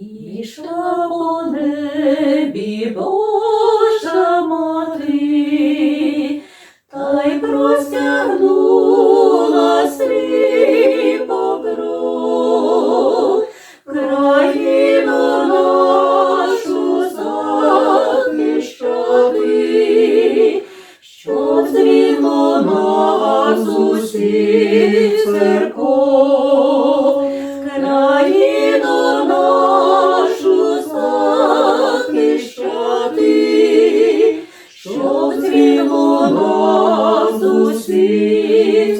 Ішла по небі Божа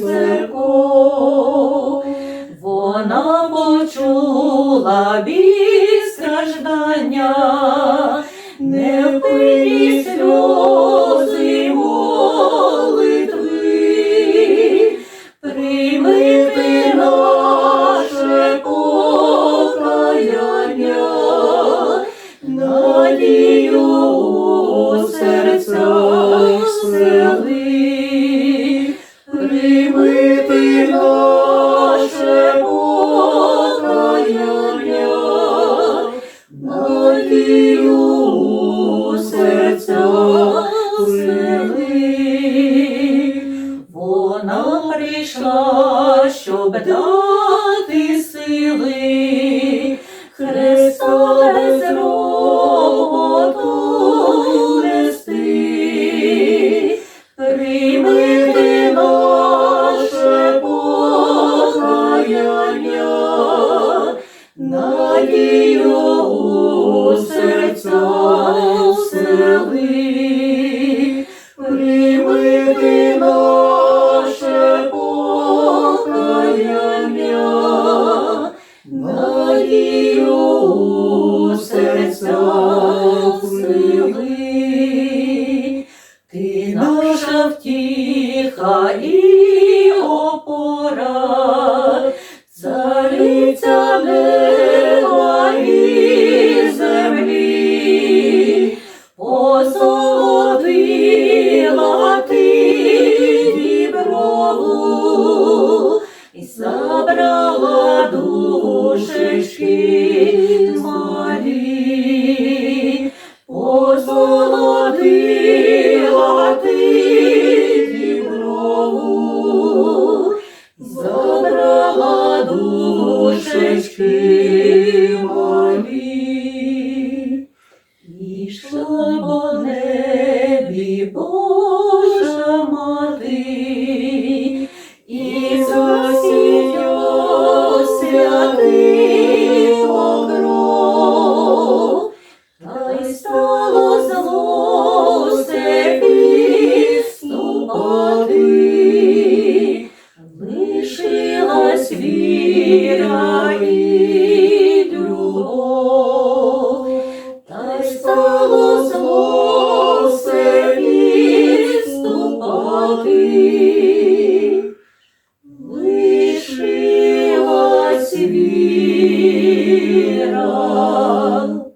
церков. Вона почула біль страждання, не невпинні сльози сели. Вона прийшла, щоб дати надію у серцях сели. Прийми ти наша втіха і опора, цариця неба посолодила ти діброву і забрала душечки малі, позолотила ти діброву, забрала душечки малі. Ішла по небі Божа мати, і засіяв all.